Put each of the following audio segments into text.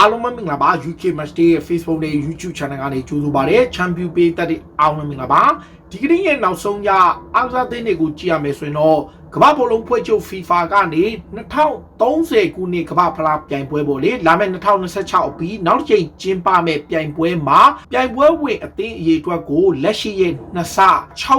အားလုံးပဲမင်္ဂလာပါ UK Match Day ရဲ့ Facebook နဲ့ YouTube Channel ကနေကြိုဆိုပါရစေ Champion Page တက်တဲ့အားလုံးပဲမင်္ဂလာပါဒီကနေ့ရဲ့နောက်ဆုံးရအားကစားသင်းတွေကိုကြည့်ရမယ်ဆိုရင်တော့ ကမ္ဘာဘောလုံးဖွဲ့ချုပ် FIFA ကနေ2030ခုနှစ်ကမ္ဘာဖလားပြိုင်ပွဲပေါ်လေလာမယ့်2026အပြီးနောက်တစ်ချိန်ကျင်းပမယ့်ပြိုင်ပွဲမှာပြိုင်ပွဲဝင်အသင်းအရေအတွက်ကိုလက်ရှိရဲ့နှစ်ဆ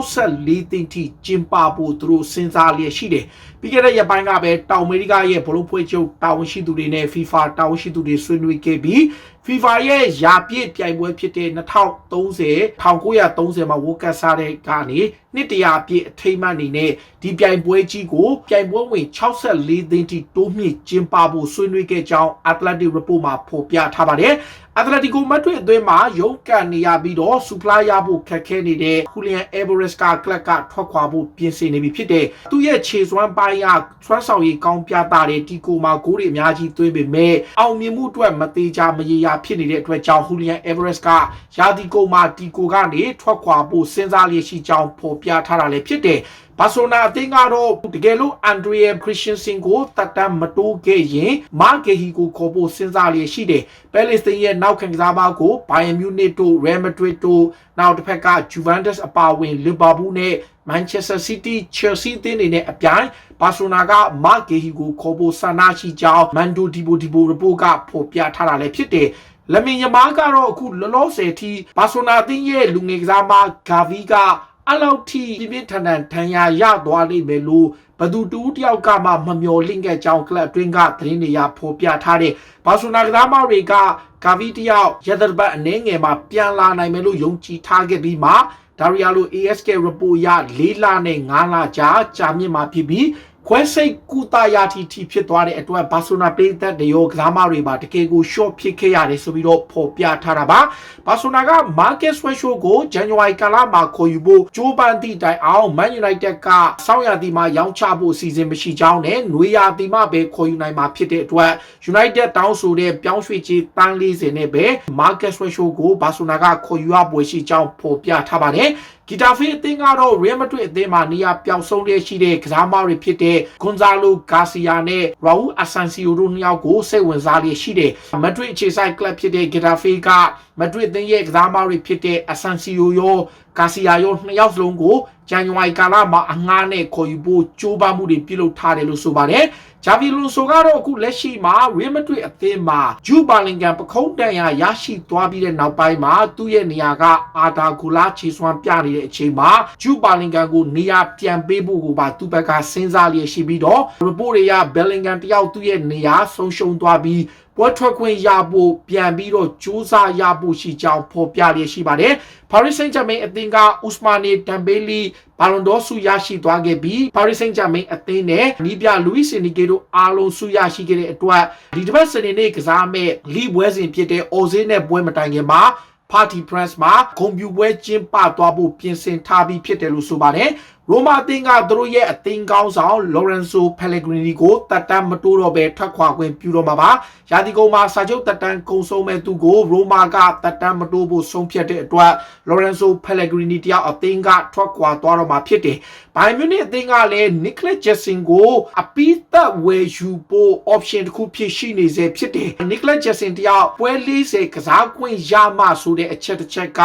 64သိန်းထိကျင်းပဖို့သူတို့စဉ်းစားလျက်ရှိတယ်ပြီးခဲ့တဲ့ရက်ပိုင်းကပဲတောင်အမေရိကရဲ့ဘောလုံးဖွဲ့ချုပ်တာဝန်ရှိသူတွေနဲ့ FIFA တာဝန်ရှိသူတွေဆွေးနွေးခဲ့ပြီး FIFA ရဲ့ယာပြည့်ပြိုင်ပွဲဖြစ်တဲ့2030 1930မှာ World Cup စားတဲ့ကနေနှစ်တရာပြည့်အထိမ်းအမှတ်အနေနဲ့ဒီပြိုင်ပွဲကြီးကိုပြိုင်ပွဲဝင်64သိန်းထိတိုးမြင့်ကျင်းပဖို့ဆွေးနွေးခဲ့ကြောင်း Athletic Report မှာဖော်ပြထားပါတယ်။ Atletico Madrid အတွင်းမှာရုန်းကန်နေရပြီးတော့စူပလာရဖို့ခက်ခဲနေတဲ့ Julian Alvarez ကကလပ်ကထွက်ခွာဖို့ပြင်ဆင်နေပြီဖြစ်တဲ့သူ့ရဲ့ခြေစွမ်းပိုင်းကဆွမ်းဆောင်ရည်ကောင်းပြတာတဲ့တီကိုမှာဂိုးတွေအများကြီးသွင်းပေမဲ့အောင်မြင်မှုအတွက်မသေးချာမရေရာဖြစ်နေတဲ့အတွက်ကြောင့် Julian Alvarez ကယာတီကိုမှာတီကိုကနေထွက်ခွာဖို့စဉ်းစားလျက်ရှိကြောင်းဖော်ပြထားတာလည်းဖြစ်တယ် ဘာဆိုနာအသင်းကတော့တကယ်လို့အန်ဒရီယာခရစ်စတန်စင်ကိုတက်တမ်းမတိုးခဲ့ရင်မာဂေဟီကိုခေါ်ဖို့စဉ်းစားလျက်ရှိတယ်။ပဲလစ်စတင်ရဲ့နောက်ခံကစားမကိုဘိုင်ယန်မြူနစ်တို့ရဲမဒရစ်တို့နောက်တစ်ဖက်ကဂျူဗန်တက်စ်အပါအဝင်လီဗာပူးနဲ့မန်ချက်စတာစီးတီးချယ်ဆီအသင်းတွေနဲ့အပြိုင်ဘာဆိုနာကမာဂေဟီကိုခေါ်ဖို့ဆန္ဒရှိကြောင်းမန်ဒိုဒီဘိုဒီဘိုရပိုကဖော်ပြထားတာလည်းဖြစ်တယ်။လမင်ယမားကတော့အခုလောလောဆယ်ထိဘာဆိုနာအသင်းရဲ့လူငယ်ကစားမဂါဗီက အဲ့လောက်ထိပြင်းပြင်းထန်ထန်ထန်ရရသွားလိမ့်မယ်လို့ဘသူတူတယောက်ကမှမမျော်လင့်ခဲ့ကြောင်းကလပ်အတွင်းကသတင်းတွေရဖော်ပြထားတဲ့ဘာဆိုနာကစားမတွေကကာဗီတယောက်ရဒဘတ်အနေငယ်မှာပြန်လာနိုင်မယ်လို့ယုံကြည်ထားခဲ့ပြီးမှဒါရီယာလို ASK report ရ၄လနဲ့၅လကြာကြာမြင့်မှာဖြစ်ပြီး ခွဲစိတ်ကုသရာတီတီဖြစ်သွားတဲ့အတွက်ဘာဆိုနာပေးသက်တရောကစားမတွေပါတကယ်ကို short ဖြစ်ခဲ့ရတယ်ဆိုပြီးတော့ဖော်ပြထားတာပါဘာဆိုနာက market sweat ကို January ကာလမှာခေါ်ယူဖို့ကြိုးပမ်းသည့်တိုင်အောင် Man United ကစောင်းရသည်မှာရောင်းချဖို့အစီအစဉ်မရှိကြောင်းနဲ့ຫນွေရာသီမှပဲခေါ်ယူနိုင်မှာဖြစ်တဲ့အတွက် United တောင်းဆိုတဲ့ပြောင်းရွှေ့ခြင်းတန်း40နဲ့ပဲ market sweat ကိုဘာဆိုနာကခေါ်ယူရပွဲရှိကြောင်းဖော်ပြထားပါတယ် ဂီတာဖေးအသင်းကတော့ Real Madrid အသင်းမှာနေရာပျောက်ဆုံးတဲ့ရှိတဲ့ကစားမတွေဖြစ်တဲ့ Gonzalo Garcia နဲ့ Raul Asensio တို့နှစ်ယောက်ကိုစိတ်ဝင်စားလျက်ရှိတယ်။ Madrid အခြေစိုက် club ဖြစ်တဲ့ Getafe က Madrid အသင်းရဲ့ကစားမတွေဖြစ်တဲ့ Asensio ရော Garcia ရောနှစ်ယောက်စလုံးကိုဇန်နဝါရီကာလမှာအငှားနဲ့ခေါ်ယူဖို့ကြိုးပမ်းမှုတွေပြုလုပ်ထားတယ်လို့ဆိုပါတယ်။ဂျာဗီလိုဆိုကတော့အခုလက်ရှိမှာ Real Madrid အသင်းမှာဂျူဘာလင်ဂန်ပခုံးတန်ရာရရှိသွားပြီးတဲ့နောက်ပိုင်းမှာသူ့ရဲ့နေရာကအာဒါဂူလာခြေစွမ်းပြနေတဲ့အချိန်မှာဂျူဘာလင်ဂန်ကိုနေရာပြန်ပေးဖို့ကိုပါသူ့ဘက်ကစဉ်းစားလျက်ရှိပြီးတော့ report တွေကဘယ်လင်ဂန်တယောက်သူ့ရဲ့နေရာဆုံးရှုံးသွားပြီး ပွဲထွက်ခွင့်ရဖို့ပြန်ပြီးတော့ကြိုးစားရဖို့ရှိကြောင်းဖော်ပြလျက်ရှိပါတယ်။ Paris Saint-Germain အသင်းက Ousmane Dembele ဘာလွန်ဒေါဆုရရှိသွားခဲ့ပြီး Paris Saint-Germain အသင်းနဲ့နီးပြ Luis Enrique တို့အားလုံးဆုရရှိခဲ့တဲ့အတွက်ဒီတစ်ပတ်စနေနေ့ကစားမဲ့လီပွဲစဉ်ဖြစ်တဲ့ Ozil နဲ့ပွဲမတိုင်ခင်မှာ Party Press မှာဂုံပြူပွဲကျင်းပသွားဖို့ပြင်ဆင်ထားပြီးဖြစ်တယ်လို့ဆိုပါတယ် ရိုမာအသင်းကသူတို့ရဲ့အသင်းကောင်းဆောင်လော်ရန်ဆိုဖယ်လဂရီနီကိုတက်တမ်းမတိုးတော့ဘဲထွက်ခွာခွင့်ပြုတော့မှာပါ။ရာသီကုန်မှာစာချုပ်တက်တမ်းကုံဆုံးမဲ့သူကိုရိုမာကတက်တမ်းမတိုးဖို့ဆုံးဖြတ်တဲ့အတွက်လော်ရန်ဆိုဖယ်လဂရီနီတယောက်အသင်းကထွက်ခွာသွားတော့မှာဖြစ်တယ်။ဘိုင်မြူနစ်အသင်းကလည်းနီကလက်ဂျက်ဆင်ကိုအပီးသက်ဝယ်ယူဖို့ option တစ်ခုဖြစ်ရှိနေစေဖြစ်တယ်။နီကလက်ဂျက်ဆင်တယောက်ပွဲ40ကစားခွင့်ရမှဆိုတဲ့အချက်တစ်ချက်က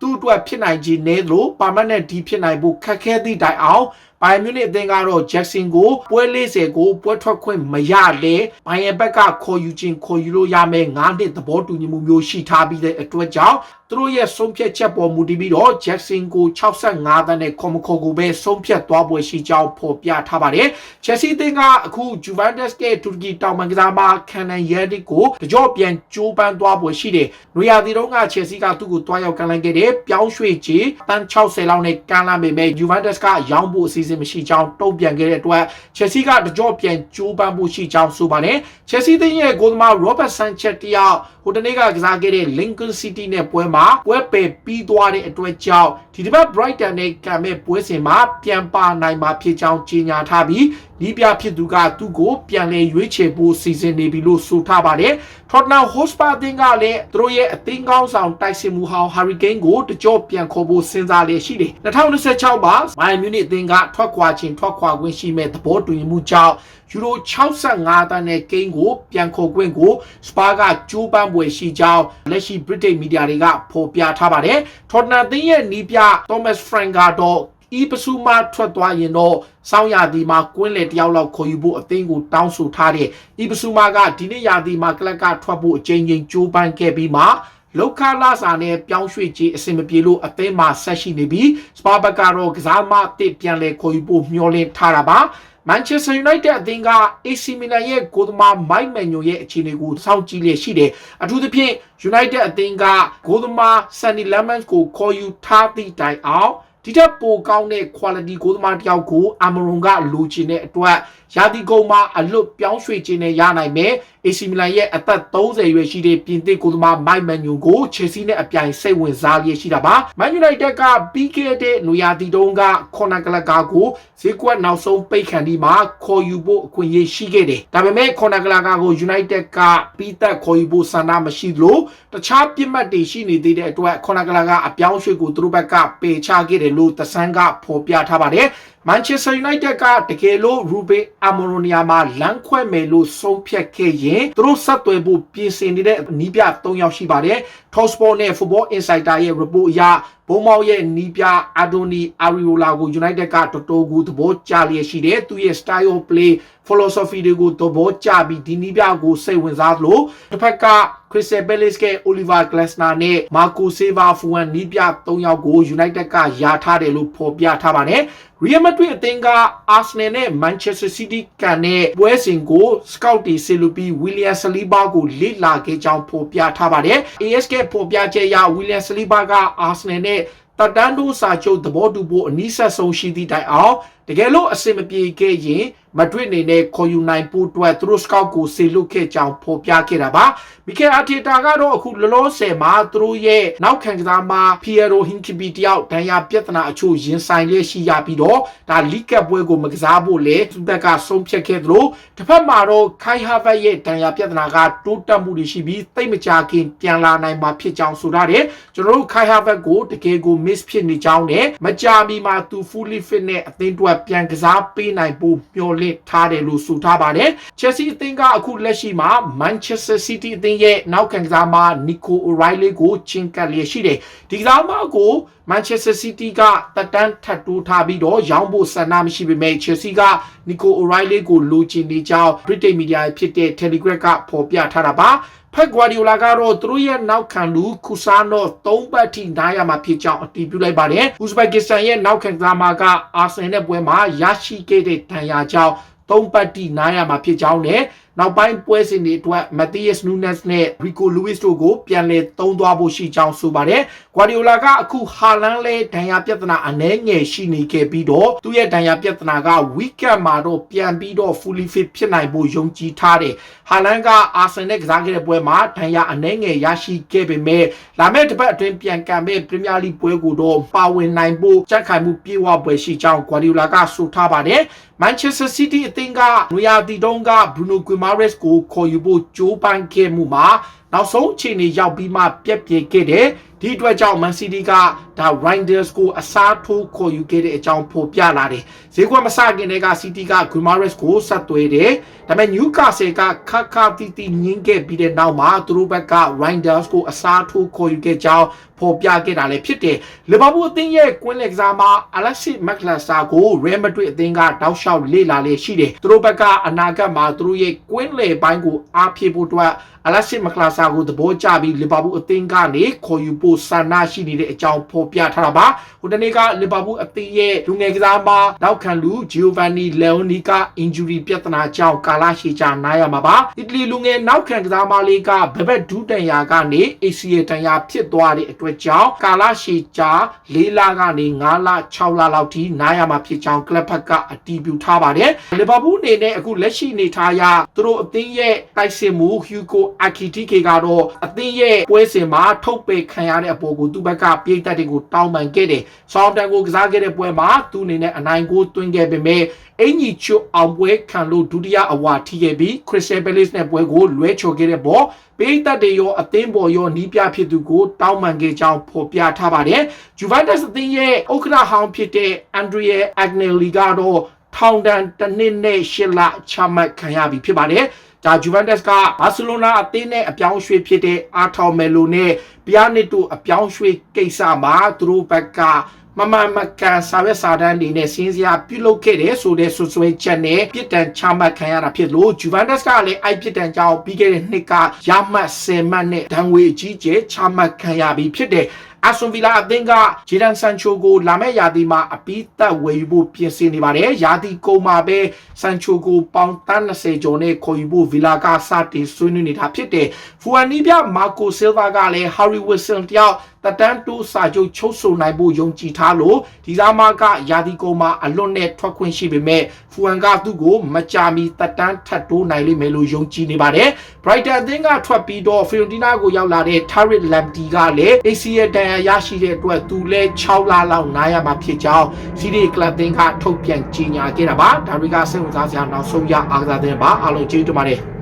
သူ့အတွက်ဖြစ်နိုင်ခြင်းနည်းလို့ပါမတ်နဲ့ဒီဖြစ်နိုင်ဖို့ခက်ခဲသည့်တိုင်အောင်ဘိုင်မြူနစ်အသင်းကတော့ဂျက်ဆင်ကိုပွဲ40ကိုပွဲထွက်ခွင့်မရလေဘိုင်ယန်ဘက်ကခေါ်ယူခြင်းခေါ်ယူလို့ရမယ်9နှစ်သဘောတူညီမှုမျိုးရှိထားပြီးတဲ့အတွက်ကြောင့်သူတို့ရဲ့ဆုံးဖြတ်ချက်ပေါ်မူတည်ပြီးတော့ဂျက်ဆင်ကို65တန်းနဲ့ခေါ်မခေါ်ကိုပဲဆုံးဖြတ်သွားပွဲရှိကြောင်းဖော်ပြထားပါတယ်ချက်စီအသင်းကအခုဂျူဗန်တက်စ်ရဲ့တူရကီတောင်ပန်ကစားမကန်နန်ရဲဒီကိုတကြော့ပြန်ကြိုးပမ်းသွားပွဲရှိတယ်။နွေရာသီတုန်းကချက်စီကသူ့ကိုတွားရောက်ကန်လိုက်ခဲ့တဲ့ပြောင်းရွှေ့ကြီးတန်း60လောက်နဲ့ကန်လာပေမဲ့ဂျူဗန်တက်စ်ကရောင်းဖို့အစီအစဉ်မရှိကြောင်းတုံ့ပြန်ခဲ့တဲ့အတွက်ချက်စီကတကြော့ပြန်ကြိုးပမ်းဖို့ရှိကြောင်းဆိုပါတယ်။ချက်စီအသင်းရဲ့ဂိုးသမားရောဘတ်ဆန်ချက်တယောက်ဟိုတနေ့ကကစားခဲ့တဲ့ Lincoln City နဲ့ပွဲမှာပွဲပယ်ပြီးသွားတဲ့အတွက်ကြောင့်ဒီတစ်ပတ် Brighton နဲ့ကံမဲ့ပွဲစဉ်မှာပြန်ပါနိုင်မှာဖြစ်ကြောင်းကြေညာထားပြီးနီးပြဖြစ်သူကသူ့ကိုပြန်လဲရွေးချယ်ဖို့စီစဉ်နေပြီလို့ဆိုထားပါတယ်။ Tottenham Hotspur အသင်းကလည်းသူတို့ရဲ့အသင်းကောင်းဆောင်တိုက်စစ်မှုဟောင်း Harry Kane ကိုတကြော့ပြန်ခေါ်ဖို့စဉ်းစားလျက်ရှိတယ်။2026မှာ Bayern Munich အသင်းကထွက်ခွာခြင်းထွက်ခွာခွင့်ရှိမဲ့သဘောတူညီမှုကြောင့်ယူရို65တန်းနဲ့ကိန်းကို ပြန်ခေါ်ခွင့်ကိုစပါကကျိုးပန်းပွဲရှိကြောင်းလက်ရှိ British Media တွေကဖော်ပြထားပါတယ်။ Tottenham သင်းရဲ့နီးပြ Thomas Frank ကတော့ဤပစုမထွက်သွားရင်တော့စောင်းရသည်မှာကွင်းလေတယောက်လောက်ခေါ်ယူဖို့အသင်းကိုတောင်းဆိုထားတဲ့ဤပစုမကဒီနေ့ရာသီမှာကလပ်ကထွက်ဖို့အချိန်ချင်းကြိုးပမ်းခဲ့ပြီးမှ လောက်ခလာစာနဲ့ပြောင်းရွှေ့ခြင်းအဆင်မပြေလို့အသင်းမှာဆက်ရှိနေပြီးစပါဘက်ကတော့ကစားမအသစ်ပြန်လဲခေါ်ယူဖို့မျှော်လင့်ထားတာပါမန်ချက်စတာယူနိုက်တက်အသင်းက AC မီလန်ရဲ့ဂိုသမားမိုက်မန်ညိုရဲ့အခြေအနေကိုစောင့်ကြည့်လျက်ရှိတယ်။အထူးသဖြင့် United အသင်းကဂိုသမား Sunny Lemons ကိုခေါ်ယူထားသည့်တိုင်အောင်ဒီထက်ပိုကောင်းတဲ့ quality ကိုသမားတယောက်ကိုအမရွန်ကလိုချင်တဲ့အတွက်ရာသီကုန်မှာအလွတ်ပြောင်းရွှေ့ခြင်းနဲ့ရနိုင်မယ် AC မီလန်ရဲ့အသက်30ရွယ်ရှိတဲ့ပြင်သစ်ကိုသမားမိုက်မန်ညူကို Chelsea နဲ့အပြိုင်စိတ်ဝင်စားလျက်ရှိတာပါ Man United ကပြီးခဲ့တဲ့နွေရာသီတုန်းကခေါ်နာကလကာကိုဈေးကွက်နောက်ဆုံးပိတ်ခံဒီမှာခေါ်ယူဖို့အခွင့်အရေးရှိခဲ့တယ်ဒါပေမဲ့ခေါ်နာကလကာကို United ကပြီးသက်ခေါ်ယူဖို့ဆန္ဒမရှိလို့တခြားပြစ်မှတ်တွေရှိနေသေးတဲ့အတွက်ခေါ်နာကလကာအပြောင်းရွှေ့ကိုသူတို့ဘက်ကပယ်ချခဲ့တယ်လို့သဆန်းကဖော်ပြထားပါတယ် မန်ချက်စတာယူနိုက်တက်ကတကယ်လို့ရူဘေအမိုရိုနီယာမှာလမ်းခွဲမယ်လို့ဆုံးဖြတ်ခဲ့ရင်သူတို့ဆက်သွယ်ဖို့ပြင်ဆင်နေတဲ့နီးပြ၃ယောက်ရှိပါတယ်။ Top Sport နဲ့ Football Insider ရဲ့ report အရဘုံမောက်ရဲ့နီးပြအာဒိုနီအာရီယိုလာကို United ကတော်တော်ကိုသဘောကျလျက်ရှိတယ်။သူရဲ့ style of play philosophy တွေကိုသဘောကျပြီးဒီနီးပြကိုစိတ်ဝင်စားသလိုတစ်ဖက်က Crystal Palace က Oliver Glasner နဲ့ Marco Silva Fuan နီးပြ၃ယောက်ကို United ကယာထားတယ်လို့ဖော်ပြထားပါတယ်။ Real Madrid အသင်းက Arsenal နဲ့ Manchester City ကန်တဲ့ပွဲစဉ်ကို scout တွေဆီလူပြီး William Saliba ကိုလေ့လာခဲ့ကြောင်းဖော်ပြထားပါတယ်။ ASK ဖော်ပြချက်အရ William Saliba က Arsenal နဲ့တတန်းတိုးစာချုပ်သဘောတူဖို့အနည်းဆက်ဆုံးရှိသည့်တိုင်အောင် တကယ်လို့အဆင်မပြေခဲ့ရင်မဒရစ်အနေနဲ့ခေါ်ယူနိုင်ဖို့အတွက်သူတို့စကောက်ကိုဆေလွတ်ခဲ့ကြောင်းဖော်ပြခဲ့တာပါမီကယ်အာတီတာကတော့အခုလောလောဆယ်မှာသူတို့ရဲ့နောက်ခံကစားမဖီယရိုဟင်ကီဘီတယောက်ဒဏ်ရာပြဿနာအချို့ရင်ဆိုင်လျက်ရှိရပြီးတော့ဒါလီကပ်ပွဲကိုမကစားဖို့လေသူဘက်ကဆုံးဖြတ်ခဲ့သလိုတစ်ဖက်မှာတော့ခိုင်ဟာဗတ်ရဲ့ဒဏ်ရာပြဿနာကတိုးတက်မှုတွေရှိပြီးတိတ်မကြခင်ပြန်လာနိုင်မှာဖြစ်ကြောင်းဆိုထားတယ်ကျွန်တော်တို့ခိုင်ဟာဗတ်ကိုတကယ်ကို miss ဖြစ်နေကြောင်းနဲ့မကြာမီမှာသူ fully fit နဲ့အသင်းတွက်ပြန်ကစားပေးနိုင်ဖို့မျှော်လင့်ထားတယ်လို့ဆိုထားပါတယ်။ Chelsea အသင်းကအခုလက်ရှိမှာ Manchester City အသင်းရဲ့နောက်ခံကစားမ Nico O'Reilly ကိုချင်းကပ်လျက်ရှိတယ်။ဒီကစားမကို Manchester City ကတက်တန်းထပ်တိုးထားပြီးတော့ရောင်းဖို့ဆန္ဒမရှိပေမဲ့ Chelsea က Nico O'Reilly ကိုလိုချင်နေကြောင်း British Media ဖြစ်တဲ့ Telegraph ကဖော်ပြထားတာပါ။ဖက်ဂွာဒီယိုလာကတော့သူတို့ရဲ့နောက်ခံလူကူဆာနော့၃ပတ်ထိနိုင်ရမှာဖြစ်ကြောင်းအတည်ပြုလိုက်ပါတယ်။ဥဇဘက်ကစ္စတန်ရဲ့နောက်ခံကစားမကအာဆင်နယ်ပွဲမှာရရှိခဲ့တဲ့ဒဏ်ရာကြောင့်၃ပတ်ထိနိုင်ရမှာဖြစ်ကြောင်းနဲ့ နောက်ပိုင်းပွဲစဉ်တွေအတွက် Matthias Nunes နဲ့ Rico Lewis တို့ကိုပြန်လည်သုံးသွားဖို့ရှိကြောင်းဆိုပါတယ်။ Guardiola ကအခုဟာလန်လဲဒဏ်ရာပြဿနာအနည်းငယ်ရှိနေခဲ့ပြီးတော့သူ့ရဲ့ဒဏ်ရာပြဿနာက weekend မှာတော့ပြန်ပြီးတော့ fully fit ဖြစ်နိုင်ဖို့ယုံကြည်ထားတယ်။ဟာလန်ကအာဆင်နယ်ကစားခဲ့တဲ့ပွဲမှာဒဏ်ရာအနည်းငယ်ရရှိခဲ့ပေမဲ့လာမယ့်တစ်ပတ်အတွင်းပြန်ကံမဲ့ပရီးမီးယားလိပွဲကိုတော့ပါဝင်နိုင်ဖို့ကြက်ခိုင်မှုပြေဝပွဲရှိကြောင်း Guardiola ကဆိုထားပါတယ်။ Manchester City အသင်းကနွေရာသီတုန်းက Bruno Guimaraes ကိုခေါ်ယူဖို့ကြိုးပမ်းခဲ့မှုမှာနောက်ဆုံးအခြေအနေရောက်ပြီးမှပြက်ပြယ်ခဲ့တယ်ဒီအတွက်ကြောင့် Man City ကဒါ Rangers ကိုအစားထိုးခေါ်ယူခဲ့တဲ့အကြောင်းဖော်ပြလာတယ်ဈေးကွက်မစခင်တည်းက City က Guimaraes ကိုဆက်သွယ်တယ်ဒါပေမဲ့ Newcastle ကခါခါတီတီညင်းခဲ့ပြီးတဲ့နောက်မှာသူတို့ဘက်က Rangers ကိုအစားထိုးခေါ်ယူခဲ့ကြောင်းဖော်ပြခဲ့တာလည်းဖြစ်တယ်လီဗာပူးအသင်းရဲ့ကွင်းလက်ကစားမှာ Alexis McAllister ကို Real Madrid အသင်းကတောက်လျှောက်လေ့လာလေရှိတယ်သူတို့ဘက်ကအနာဂတ်မှာသူတို့ရဲ့ကွင်းလေပိုင်းကိုအားဖြည့်ဖို့အတွက် Alexis McAllister ကိုသဘောကျပြီးလီဗာပူးအသင်းကနေခေါ်ယူဖို့ဆန္ဒရှိနေတဲ့အကြောင်းဖော်ပြထားတာပါဟိုတနေ့ကလီဗာပူးအသင်းရဲ့လူငယ်ကစားမှာနောက်ခံလူ Giovanni Leoni က injury ပြဿနာကြောင့်ကာလရှည်ကြာနားရမှာပါအီတလီလူငယ်နောက်ခံကစားမလေးကဘဘက်ဒူးတန်ယာကနေ ACL တန်ယာဖြစ်သွားတဲ့အတွက်ကြောင့်ကာလရှည်ကြာ၄လကနေ9လ6လလောက်ထိနားရမှာဖြစ်ကြောင်းကလပ်ဖက်ကအတည်ပြုထားပါတယ်လီဗာပူးအနေနဲ့အခုလက်ရှိနေထားရသူတို့အသင်းရဲ့တိုက်စစ်မှု Hugo Akitike ကတော့အသင်းရဲ့ပွဲစဉ်မှာထုတ်ပယ်ခံရတဲ့အပေါ်ကိုသူ့ဘက်ကပြည်သက်တွေကိုတောင်းပန်ခဲ့တယ်။ဆောင်းတန်ကိုကစားခဲ့တဲ့ပွဲမှာသူ့အနေနဲ့အနိုင်ကိုသွင်းခဲ့ပေမဲ့အင်ကြီးချွအောင်ပွဲခံလို့ဒုတိယအဝါထိခဲ့ပြီး Crystal Palace နဲ့ပွဲကိုလွဲချော်ခဲ့တဲ့ဘောပိသက်တွေရောအသင်းပေါ်ရောနီးပြဖြစ်သူကိုတောင်းပန်ခဲ့ကြောင်းဖော်ပြထားပါတယ်။ Juventus အသင်းရဲ့ဥက္ကဋ္ဌဟောင်းဖြစ်တဲ့ Andrea Agnelli ကတော့ထောင်ဒဏ်တစ်နှစ်နဲ့ရှစ်လချမှတ်ခံရပြီဖြစ်ပါတယ် ဒါဂျူဗန်တက်စ်ကဘာစီလိုနာအသင်းနဲ့အပြောင်းအရွှေ့ဖြစ်တဲ့အာထော်မယ်လိုနဲ့ပီယာနစ်တို့အပြောင်းအရွှေ့ကိစ္စမှာသူတို့ဘက်ကမမမကန်စာရွက်စာတမ်းတွေနဲ့စင်းစရာပြုလုပ်ခဲ့တယ်ဆိုတဲ့ဆွဆွဲချက်နဲ့ပြစ်ဒဏ်ချမှတ်ခံရတာဖြစ်လို့ဂျူဗန်တက်စ်ကလည်းအဲ့ပြစ်ဒဏ်ကြောင့်ပြီးခဲ့တဲ့နှစ်ကရမှတ်10မှတ်နဲ့ဒဏ်ငွေအကြီးကျယ်ချမှတ်ခံရပြီးဖြစ်တဲ့ အဆွန်ဗီလာအသင်းကဂျီဒန်ဆန်ချိုကိုလာမယ့်ရာသီမှာအပီးသက်ဝယ်ယူဖို့ပြင်ဆင်နေပါတယ်။ရာသီကုန်မှာပဲဆန်ချိုကိုပေါင်တန်း20ကျော်နဲ့ခေါ်ယူဖို့ဗီလာကစတင်ဆွေးနွေးနေတာဖြစ်တယ်။ဖူအန်နီပြမာကိုဆီလ်ဗာကလည်းဟာရီဝစ်ဆန်တယောက် တတန်းတိုးစာချုပ်ချုပ်ဆိုနိုင်ဖို့ယုံကြည်ထားလို့ဒီသားမကရာသီကုန်မှာအလွတ်နဲ့ထွက်ခွင့်ရှိပေမဲ့ဖူအန်ကသူ့ကိုမကြာမီတတန်းထပ်တိုးနိုင်လိမ့်မယ်လို့ယုံကြည်နေပါတယ်။ Brighton အသင်းကထွက်ပြီးတော့ Fiorentina ကိုရောက်လာတဲ့ Tarik Lamptey ကလည်း ACL တန်ရာရရှိတဲ့အတွက်သူလည်း6လလောက်နားရမှာဖြစ်ကြောင်းစီးရီကလပ်အသင်းကထုတ်ပြန်ကြေညာခဲ့တာပါဒါတွေကစိတ်ဝင်စားစရာနောက်ဆုံးရအားကစားတဲ့ပါအားလုံးကျေးဇူးတင်ပါတယ်